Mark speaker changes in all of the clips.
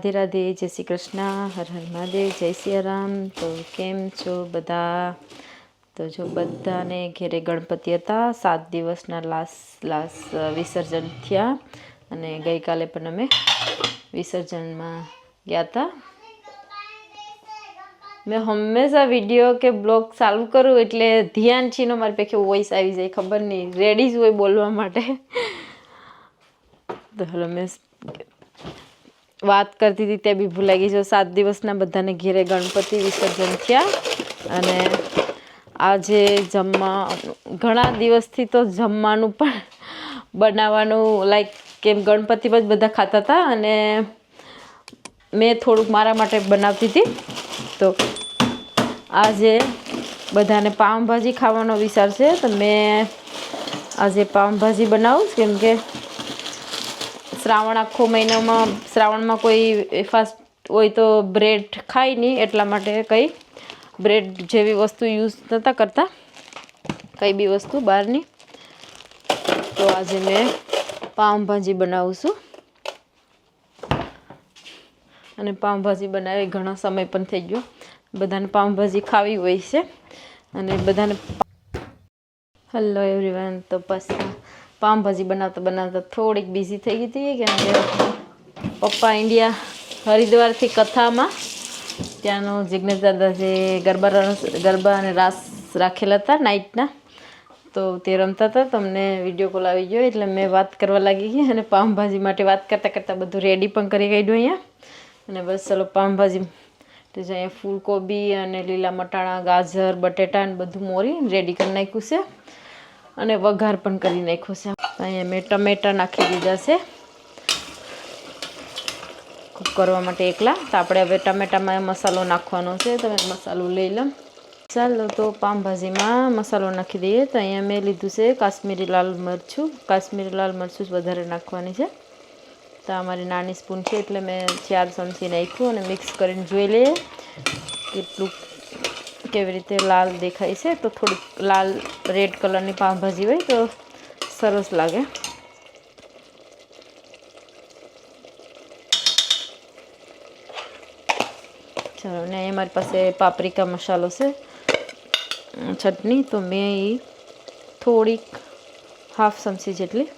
Speaker 1: રાધે રાધે, જય શ્રી કૃષ્ણ, હર હર મહાદેવ, જય સિયારામ તો કેમ છો બધા? તો જો બધાને ઘેરે ગણપતિ હતા, સાત દિવસના લાસ લાસ વિસર્જન થયા અને ગઈકાલે પણ અમે વિસર્જનમાં ગયા હતા મેં હંમેશા વીડિયો કે બ્લોગ ચાલુ કરું એટલે ધ્યાન છીનો મારી પાસે વોઇસ આવી જાય, ખબર નહીં. રેડી જ હોય બોલવા માટે. તો હલો, મેં વાત કરતી હતી તે બી ભૂલાઈ ગઈ. જો સાત દિવસના બધાને ઘેરે ગણપતિ વિસર્જન થયા અને આજે જમવા ઘણા દિવસથી તો જમવાનું પણ બનાવવાનું લાઈક કેમ ગણપતિ જ બધા ખાતા હતા અને મેં થોડુંક મારા માટે બનાવતી હતી. તો આજે બધાને પાઉંભાજી ખાવાનો વિચાર છે. તો મેં આજે પાઉંભાજી બનાવું કેમ કે શ્રાવણ આખો મહિનામાં, શ્રાવણમાં કોઈ ફાસ્ટ હોય તો બ્રેડ ખાય નહીં, એટલા માટે કંઈ બ્રેડ જેવી વસ્તુ યુઝ નહોતા કરતા. કંઈ બી વસ્તુ બહારની તો આજે મેં પાઉંભાજી બનાવું છું. અને પાઉંભાજી બનાવી ઘણો સમય પણ થઈ ગયો. બધાને પાઉંભાજી ખાવી હોય છે. અને બધાને હલો એવરીવન તો પછી પાઉંભાજી બનાવતા બનાવતા થોડીક બિઝી થઈ ગઈ હતી કેમ કે પપ્પા ઇન્ડિયા હરિદ્વારથી કથામાં. ત્યાંનો જિજ્ઞેશ દાદા જે ગરબા ગરબા અને રાસ રાખેલા હતા નાઇટના તો તે રમતા હતા. તમને વીડિયો કોલ આવી ગયો એટલે મેં વાત કરવા લાગી ગઈ અને પાઉંભાજી માટે વાત કરતાં કરતાં બધું રેડી પણ કરી કાઢ્યું અહીંયા. અને બસ ચલો પાઉંભાજી તો જે અહીંયા ફૂલકોબી અને લીલા મટાણા, ગાજર, બટેટા ને બધું મોરી રેડી કરી નાખ્યું છે. અને વઘાર પણ કરી નાખ્યો છે. અહીંયા મેં ટમેટા નાખી દીધા છે. કૂક કરવા માટે એકલા. તો આપણે હવે ટમેટામાં મસાલો નાખવાનો છે. તમે મસાલો લઈ લો. ચાલો તો પાઉંભાજીમાં મસાલો નાખી દઈએ. તો અહીંયા મેં લીધું છે કાશ્મીરી લાલ મરચું. કાશ્મીરી લાલ મરચું જ વધારે નાખવાની છે. તો અમારી નાની સ્પૂન છે, એટલે મેં ચાર ચમચી નાખ્યું અને મિક્સ કરીને જોઈ લઈએ કેટલું કેવી રીતે લાલ દેખાય છે, તો થોડીક લાલ રેડ કલરની પાઉંભાજી હોય તો સરસ લાગે. ચાલો, ને એ મારી પાસે પાપરિકા મસાલો છે ચટણી, તો મેં એ થોડીક હાફ ચમચી જેટલી.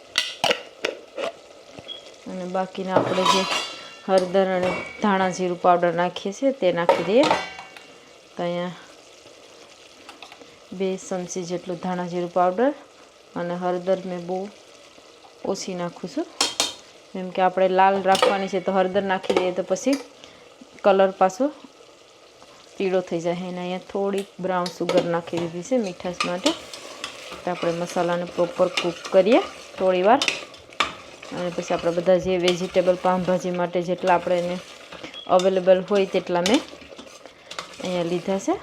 Speaker 1: અને બાકીના આપણે જે હળદર અને ધાણા જીરું પાવડર નાખીએ છીએ તે નાખી દઈએ. તો અહીંયા બે ચમચી જેટલું ધાણા જીરું પાવડર અને હળદર મેં બહુ ઓછી નાખું છું. કેમ કે આપણે લાલ રાખવાની છે તો હળદર નાખી દઈએ તો પછી કલર પાછો પીળો થઈ જાય. એને અહીંયા થોડીક બ્રાઉન સુગર નાખી દીધી છે મીઠાશ માટે. આપણે મસાલાને પ્રોપર કૂક કરીએ થોડીવાર અને પછી આપણે બધા જે વેજીટેબલ પાઉંભાજી માટે જેટલા આપણે એને અવેલેબલ હોય તેટલા મેં અહીંયા લીધા છે.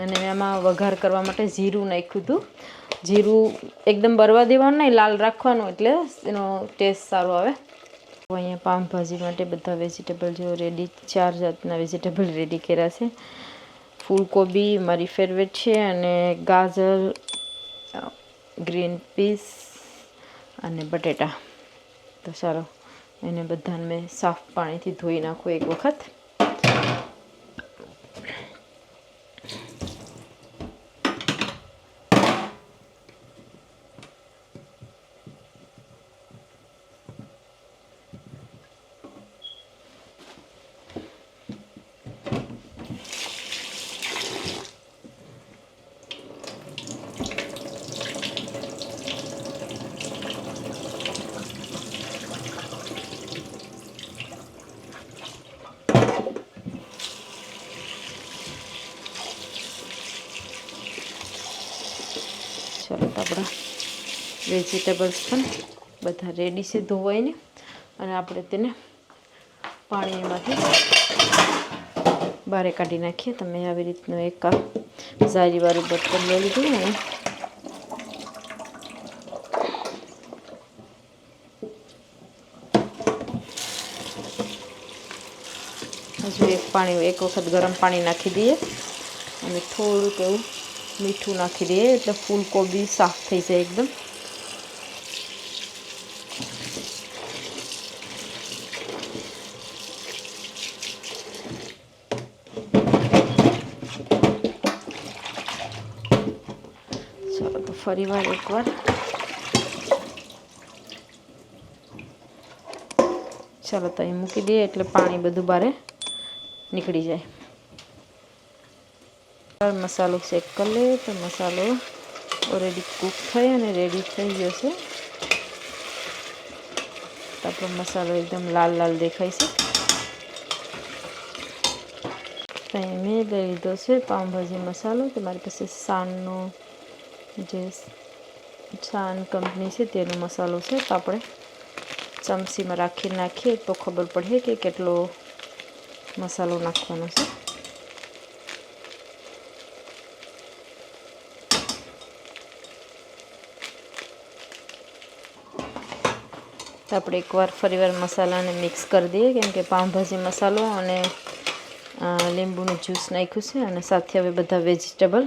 Speaker 1: અને મેં આમાં વઘાર કરવા માટે જીરું નાખ્યું હતું. જીરું એકદમ બરવા દેવાનું નહીં, લાલ રાખવાનું એટલે એનો ટેસ્ટ સારો આવે. અહીંયા પાઉંભાજી માટે બધા વેજીટેબલ જો રેડી ચાર જાતના વેજીટેબલ રેડી કર્યા છે. ફૂલકોબી મારી ફેવરેટ છે અને ગાજર ગ્રીન પીસ અને બટેટા. તો ચાલો એને બધાને મેં સાફ પાણીથી ધોઈ નાખું એક વખત ચલો તો આપણા વેજીટેબલ્સ પણ બધા રેડી છે ધોવાઈને. અને આપણે તેને પાણીમાંથી બહાર કાઢી નાખીએ. તમે આવી રીતનું એક આ ઝારીવાળું બર્તન લઈ લીધું અને હજુ એક પાણી, એક વખત ગરમ પાણી નાખી દઈએ. અને થોડુંક એવું મીઠું નાખી દઈએ એટલે ફૂલકોબી સાફ થઈ જાય એકદમ. ફરી વાર એકવાર. ચાલો તો મૂકી દઈએ એટલે પાણી બધું બારે નીકળી જાય. મસાલો ચેક કરી લઈએ તો મસાલો ઓલરેડી કૂક થઈ અને રેડી થઈ ગયો છે. તો મસાલો એકદમ લાલ લાલ દેખાય છે. તો મેં લઈ લીધો છે પાઉંભાજી મસાલો. તમારી પાસે સાનનો જે છાન કંપની છે તેનો મસાલો છે તો આપણે ચમચીમાં રાખી નાખીએ તો ખબર પડે કે કેટલો મસાલો નાખવાનો છે. આપણે એકવાર ફરીવાર મસાલાને મિક્સ કરી દઈએ કેમ કે પાઉંભાજી મસાલો અને લીંબુનું જ્યુસ નાખ્યું છે અને સાથે હવે બધા વેજીટેબલ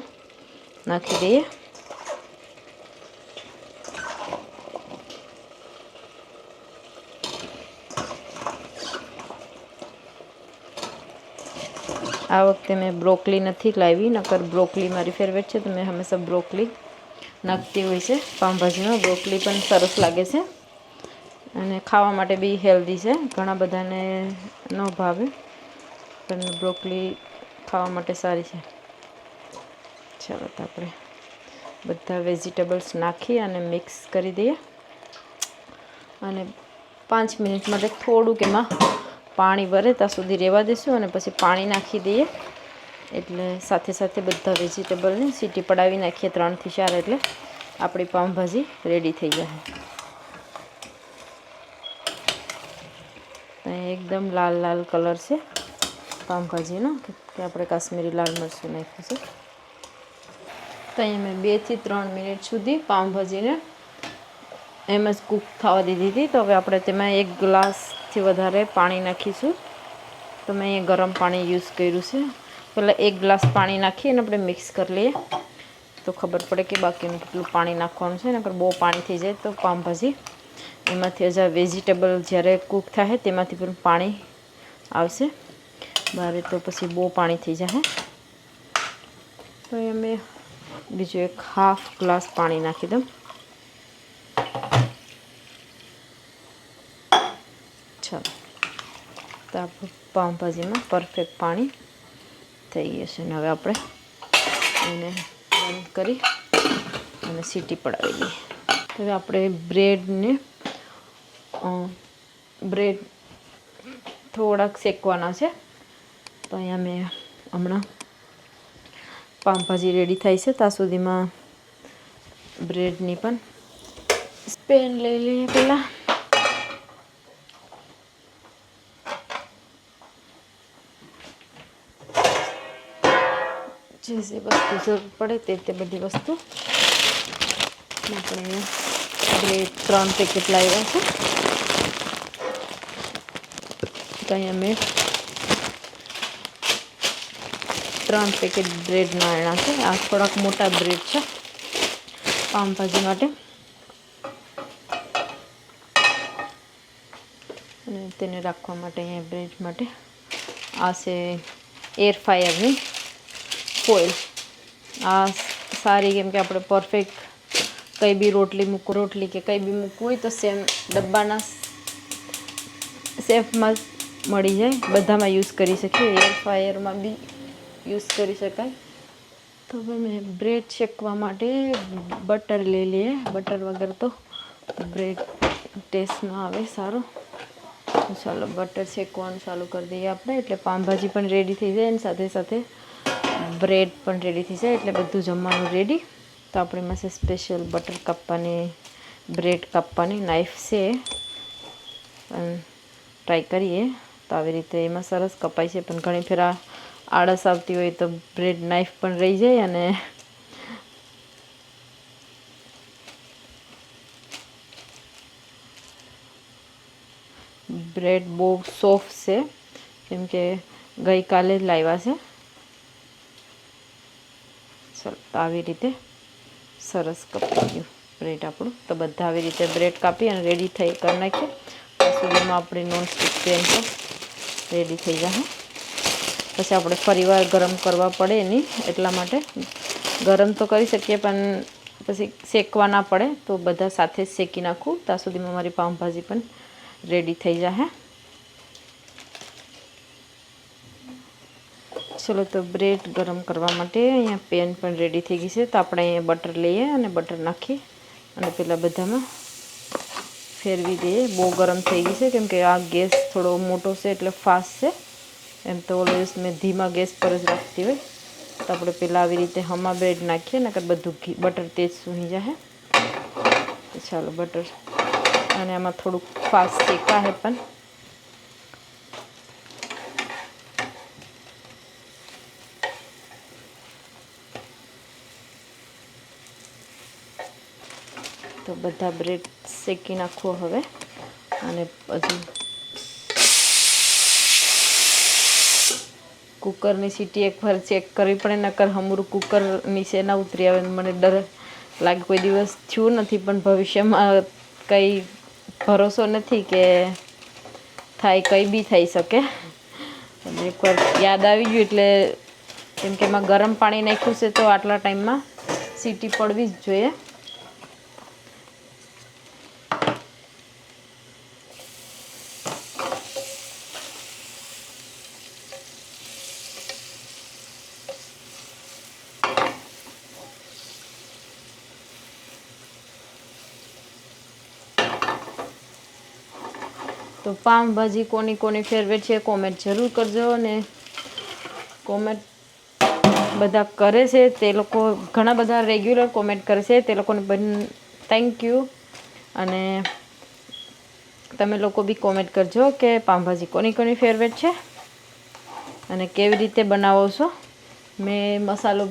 Speaker 1: નાખી દઈએ. આ વખતે મેં બ્રોકલી નથી લાવી, નકર બ્રોકલી મારી ફેવરેટ છે, તો મેં હંમેશા બ્રોકલી નાખતી હોય છે. પાઉંભાજીમાં બ્રોકલી પણ સરસ લાગે છે અને ખાવા માટે બી હેલ્ધી છે. ઘણા બધાને ન ભાવે, પણ બ્રોકલી ખાવા માટે સારી છે. ચાલો તો આપણે બધા વેજીટેબલ્સ નાખી અને મિક્સ કરી દઈએ. અને પાંચ મિનિટ માટે થોડુંક એમાં પાણી વરે ત્યાં સુધી રહેવા દઈશું અને પછી પાણી નાખી દઈએ. એટલે સાથે સાથે બધા વેજીટેબલને સીટી પડાવી નાખીએ ત્રણથી ચાર એટલે આપણી પાઉંભાજી રેડી થઈ જાય તો એકદમ લાલ લાલ કલર છે પાઉંભાજીનો, કે આપણે કાશ્મીરી લાલ મરચું નાખ્યું છે. તો અહીંયા મેં બેથી ત્રણ મિનિટ સુધી પાઉંભાજીને એમ જ કૂક થવા દીધી હતી. તો હવે આપણે તેમાં એક ગ્લાસથી વધારે પાણી નાખીશું. તો મેં અહીંયા ગરમ પાણી યુઝ કર્યું છે. પહેલાં એક ગ્લાસ પાણી નાખી અને આપણે મિક્સ કરી લઈએ. તો ખબર પડે કે બાકીનું કેટલું પાણી નાખવાનું છે, નકર બહુ પાણી થઈ જાય તો પામભાજી એમાંથી હજા વેજીટેબલ જ્યારે કૂક થાય તેમાંથી પણ પાણી આવશે. બહાર તો પછી બહુ પાણી થઈ જાય તો અમે બીજું એક હાફ ગ્લાસ પાણી નાખી દઉં. ચાલો તો આપણું પાઉંભાજીમાં પરફેક્ટ પાણી થઈ છે અને હવે આપણે એને બંધ કરી અને સીટી પડાવી દઈએ. હવે આપણે બ્રેડને બ્રેડ થોડાક શેકવાના છે. તો અહીંયા મેં હમણાં પાઉંભાજી રેડી થાય છે. ત્યાં સુધીમાં બ્રેડની પણ સ્પેન લઈ લઈએ પહેલાં. જે જે વસ્તુ જરૂર પડે તે તે બધી વસ્તુ આપણે બે ત્રણ પેકેટ લાવ્યા છે. ત્યાં અહીંયા મેં ત્રણ પેકેટ બ્રેડના આણ્યા છે. આ થોડાક મોટા બ્રેડ છે પાઉંભાજી માટે. અને તેને રાખવા માટે અહીંયા બ્રેડ માટે આ છે એર ફાયરની ફોઇલ આ સારી કેમ કે આપણે પરફેક્ટ કંઈ બી રોટલી મૂકો, રોટલી કે કંઈ બી મૂકવું હોય તો સેમ ડબ્બાના સેફમાં મળી જાય. બધામાં યુઝ કરી શકીએ. એર ફાયરમાં બી યુઝ કરી શકાય. તો હવે મેં બ્રેડ શેકવા માટે બટર લઈ લઈએ. બટર વગર તો બ્રેડ ટેસ્ટ ન આવે સારો. ચાલો બટર શેકવાનું ચાલુ કરી દઈએ આપણે. એટલે પાઉંભાજી પણ રેડી થઈ જાય એની સાથે સાથે. બ્રેડ પણ રેડી થઈ જાય એટલે બધું જમવાનું રેડી તો આપણી પાસે સ્પેશિયલ બટર કાપવાની બ્રેડ કાપવાની નાઈફ છે. પણ ટ્રાય કરીએ. તો આવી રીતે એમાં સરસ કપાય છે. પણ ઘણી ફેર આળસ આવતી હોય તો બ્રેડ નાઈફ પણ રહી જાય અને બ્રેડ બહુ સોફ્ટ છે. કેમ કે ગઈકાલે જ લાવ્યા છે. તો આવી રીતે સરસ કપાઈ ગયું બ્રેડ આપણું. તો બધા આવી રીતે બ્રેડ કાપી અને રેડી થઈ કરી નાખીએ સુધીમાં આપણી નોનસ્ટિક પેન પણ રેડી થઈ જશે પછી આપણે ફરીવાર ગરમ કરવા પડે એની એટલા માટે. ગરમ તો કરી શકીએ, પણ પછી શેકવા ના પડે, તો બધા સાથે શેકી નાખું. ત્યાં સુધીમાં મારી પાઉંભાજી પણ રેડી થઈ જશે ચલો તો બ્રેડ ગરમ કરવા માટે અહીંયા પેન પણ રેડી થઈ ગઈ છે. તો આપણે અહીંયા બટર લઈએ અને બટર નાખી અને પેલા બધામાં ફેરવી દઈએ. બહુ ગરમ થઈ ગઈ છે કેમ કે આ ગેસ થોડો મોટો છે એટલે ફાસ્ટ છે. એમ તો ઓલવેઝ મેં ધીમા ગેસ પર જ રાખતી હોય. તો આપણે પહેલાં આવી રીતે હમા બ્રેડ નાખીએ, નકર બધું ઘી બટર તેજ સૂઈ જાય ચાલો બટર અને આમાં થોડુંક ફાસ્ટ શેકા હે પણ. તો બધા બ્રેડ શેકી નાખવો હવે. અને બધું કુકરની સીટી એકવાર ચેક કરવી પડે, નકર હમરું કુકર નીચે ના ઉતરી આવે મને ડર લાગે. કોઈ દિવસ થયું નથી, પણ ભવિષ્યમાં કંઈ ભરોસો નથી કે થાય, કંઈ બી થઈ શકે. એકવાર યાદ આવી ગયું એટલે કેમ કે એમાં ગરમ પાણી નાખ્યું છે, તો આટલા ટાઈમમાં સીટી પડવી જ જોઈએ. પાઉંભાજી કોની કોની ફેવરેટ છે કોમેન્ટ જરૂર કરજો અને કોમેન્ટ બધા કરે છે, તે લોકો ઘણા બધા રેગ્યુલર કોમેન્ટ કરે છે, તે લોકોને બન થેન્ક યુ અને તમે લોકો બી કોમેન્ટ કરજો કે પાઉંભાજી કોની કોની ફેવરેટ છે અને કેવી રીતે બનાવો છો. મેં મસાલો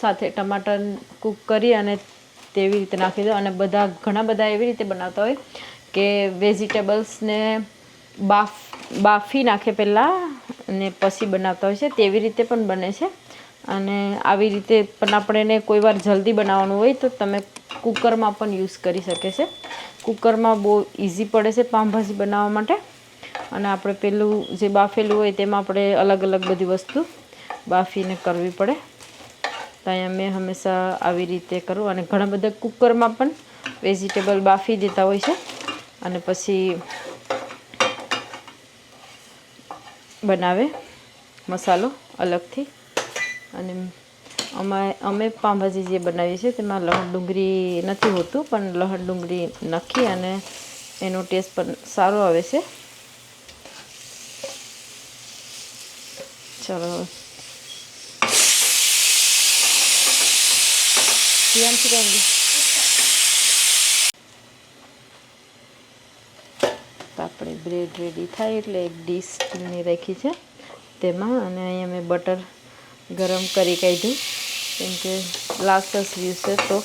Speaker 1: સાથે ટમાટર કૂક કરી અને તેવી રીતે નાખી દો. અને બધા ઘણા બધા એવી રીતે બનાવતા હોય કે વેજીટેબલ્સને બાફ, બાફી નાખે પહેલાં અને પછી બનાવતા હોય છે. તેવી રીતે પણ બને છે. અને આવી રીતે પણ આપણે એને કોઈ વાર જલ્દી બનાવવાનું હોય તો તમે કુકરમાં પણ યુઝ કરી શકે છે. કુકરમાં બહુ ઇઝી પડે છે પાઉંભાજી બનાવવા માટે. અને આપણે પેલું જે બાફેલું હોય તેમાં આપણે અલગ અલગ બધી વસ્તુ બાફીને કરવી પડે. તો અહીંયા મેં હંમેશા આવી રીતે કરું. અને ઘણા બધા કુકરમાં પણ વેજીટેબલ બાફી દેતા હોય છે. અને પછી બનાવે મસાલો અલગથી. અને અમે અમે પાઉંભાજી જે બનાવીએ છીએ તેમાં લહણ ડુંગળી નથી હોતું, પણ લહણ ડુંગળી નાખી અને એનો ટેસ્ટ પણ સારો આવે છે. ચલો. ધ્યાનથી કહેંगे તો આપણે બ્રેડ રેડી થાય એટલે એક ડીશ સ્ટીલની રાખી છે. તેમાં અને અહીંયા મેં બટર ગરમ કરી કાઢ્યું. કેમ કે લાસ્ટ છે તો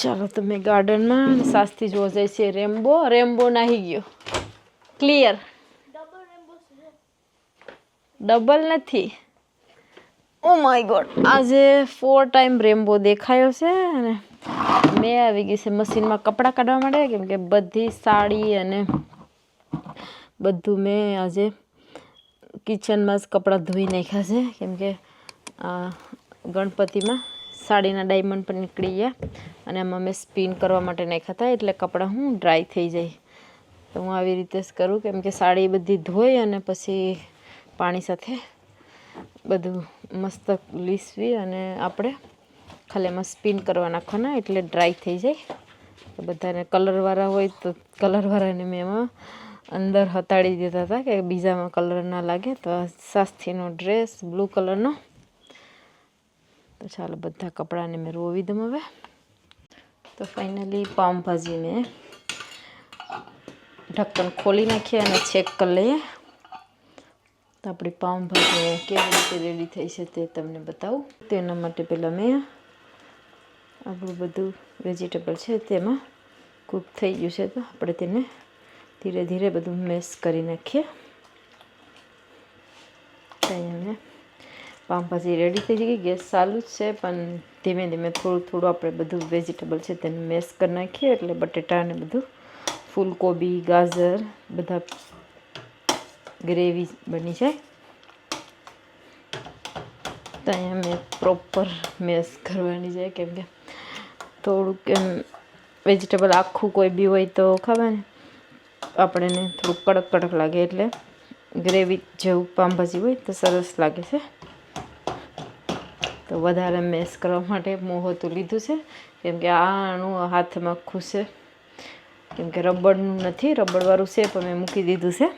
Speaker 1: ચાલો તમે ગાર્ડનમાં સાસથી જોવા જાય છે રેમ્બો રેમ્બો નાહી ગયો. ક્લિયર ડબલ નથી. ઓ માય ગોડ આજે ફોર ટાઈમ રેમ્બો દેખાયો છે અને મેં આવી ગઈ છે મશીનમાં કપડાં કાઢવા માટે, કેમ કે બધી સાડી અને બધું મેં આજે કિચનમાં જ કપડાં ધોઈ નાખ્યા છે. કેમ કે ગણપતિમાં સાડીના ડાયમંડ પણ નીકળી ગયા અને આમાં મેં સ્પિન કરવા માટે નાખ્યા હતા, એટલે કપડાં હું ડ્રાય થઈ જાય. તો હું આવી રીતે જ કરું, કેમ કે સાડી બધી ધોઈ અને પછી પાણી સાથે બધું મસ્ત લીસવી અને આપણે ખાલી એમાં સ્પિન કરવા નાખવાના એટલે ડ્રાય થઈ જાય. તો બધાને કલરવાળા હોય તો કલરવાળાને મેં એમાં અંદર હતાડી દેતા હતા કે બીજામાં કલર ના લાગે. તો સાસ્થીનો ડ્રેસ બ્લુ કલરનો તો ચાલો બધા કપડાને મેં રોવી દઉં હવે. તો ફાઇનલી પાઉંભાજી મેં ઢક્કન ખોલી નાખીએ અને ચેક કરી લઈએ. આપણી પાઉંભાજી કેવી રીતે રેડી થઈ છે તે તમને બતાવું. તેના માટે પહેલાં મેં આપણું બધું વેજીટેબલ છે તેમાં કૂક થઈ ગયું છે તો આપણે તેને ધીરે ધીરે બધું મેસ કરી નાખીએ. અહીંયા પાઉંભાજી રેડી થઈ ગઈ. ગેસ ચાલુ જ છે, પણ ધીમે ધીમે થોડું થોડું આપણે બધું વેજીટેબલ છે તેને મેસ કરી નાખીએ એટલે બટેટા અને બધું, ફૂલકોબી, ગાજર, બધા ગ્રેવી બની જાય તો અહીંયા મેં પ્રોપર મેશ કરવાની છે, કેમ કે થોડુંક એમ વેજીટેબલ આખું કોઈ બી હોય તો ખબર ને આપણને થોડુંક કડક કડક લાગે એટલે ગ્રેવી જેવું પામભાજી હોય તો સરસ લાગે છે. તો વધારે મેસ કરવા માટે મોહતું લીધું છે, કેમ કે આનું હાથમાં ખુશે. કેમ કે રબડનું નથી, રબડવાળું છે, પણ મેં મૂકી દીધું છે.